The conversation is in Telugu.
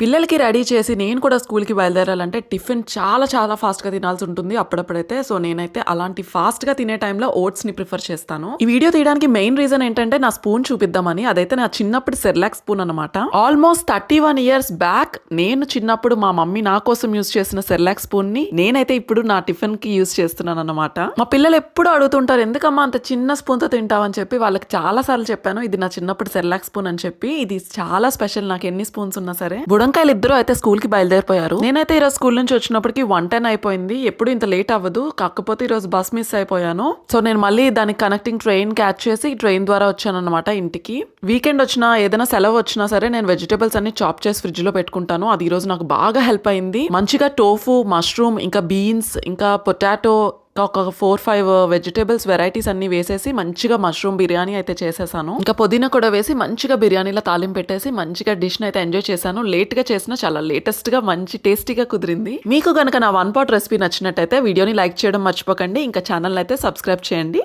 పిల్లలకి రెడీ చేసి నేను కూడా స్కూల్కి బయలుదేరాలంటే టిఫిన్ చాలా చాలా ఫాస్ట్గా తినాల్సి ఉంటుంది అప్పుడప్పుడైతే. సో నేనైతే అలాంటి ఫాస్ట్గా తినే టైంలో ఓట్స్ని ప్రిఫర్ చేస్తాను. ఈ వీడియో తీయడానికి మెయిన్ రీజన్ ఏంటంటే నా స్పూన్ చూపిద్దామని. అదైతే నా చిన్నప్పుడు సెర్లాక్ స్పూన్ అనమాట almost thirty one years back నేను చిన్నప్పుడు మా మమ్మీ నా కోసం యూజ్ చేసిన సెర్లాక్ స్పూన్ని నేనైతే ఇప్పుడు నా టిఫిన్కి యూస్ చేస్తున్నాను అనమాట మా పిల్లలు ఎప్పుడు అడుగుతుంటారు ఎందుకమ్మా అంత చిన్న స్పూన్తో తింటామని తింటావని చెప్పి? వాళ్ళకి చాలా సార్లు చెప్పాను ఇది నా చిన్నప్పుడు సెర్లాక్ స్పూన్ అని చెప్పి. ఇది చాలా స్పెషల్ నాకు ఎన్ని స్పూన్స్ ఉన్నా సరే. బుడంకాయలు ఇద్దరు అయితే స్కూల్కి బయలుదేరిపోయారు. నేనైతే ఈరోజు స్కూల్ నుంచి వచ్చినప్పటికి వన్ టెన్ అయిపోయింది. ఎప్పుడు ఇంత లేట్ అవ్వదు. కాకపోతే ఈరోజు బస్ మిస్ అయిపోయాను. సో నేను మళ్ళీ దానికి కనెక్టింగ్ ట్రైన్ క్యాచ్ చేసి ట్రైన్ ద్వారా వచ్చాను అనమాట ఇంటికి. వీకెండ్ వచ్చినా ఏదైనా సెలవు వచ్చినా సరే నేను వెజిటేబుల్స్ అన్ని చాప్ చేసి ఫ్రిడ్జ్లో పెట్టుకుంటాను. అది ఈరోజు నాకు బాగా హెల్ప్ అయింది. మంచిగా టోఫు మష్రూమ్ ఇంకా బీన్స్ ఇంకా పొటాటో ఒక ఫోర్ ఫైవ్ వెజిటేబుల్స్ వెరైటీస్ అన్ని వేసేసి మంచిగా మష్రూమ్ బిర్యానీ అయితే చేసేసాను. ఇంకా పుదీనా కూడా వేసి మంచిగా బిర్యానీలో తాలింపు పెట్టేసి మంచిగా డిష్ అయితే ఎంజాయ్ చేశాను. లేట్గా చేసిన చాలా లేటెస్ట్గా మంచి టేస్టీగా కుదిరింది. మీకు కనుక నా వన్ పాట్ రెసిపీ నచ్చినట్టయితే వీడియోని లైక్ చేయడం మర్చిపోకండి. ఇంకా ఛానల్ అయితే సబ్స్క్రైబ్ చేయండి.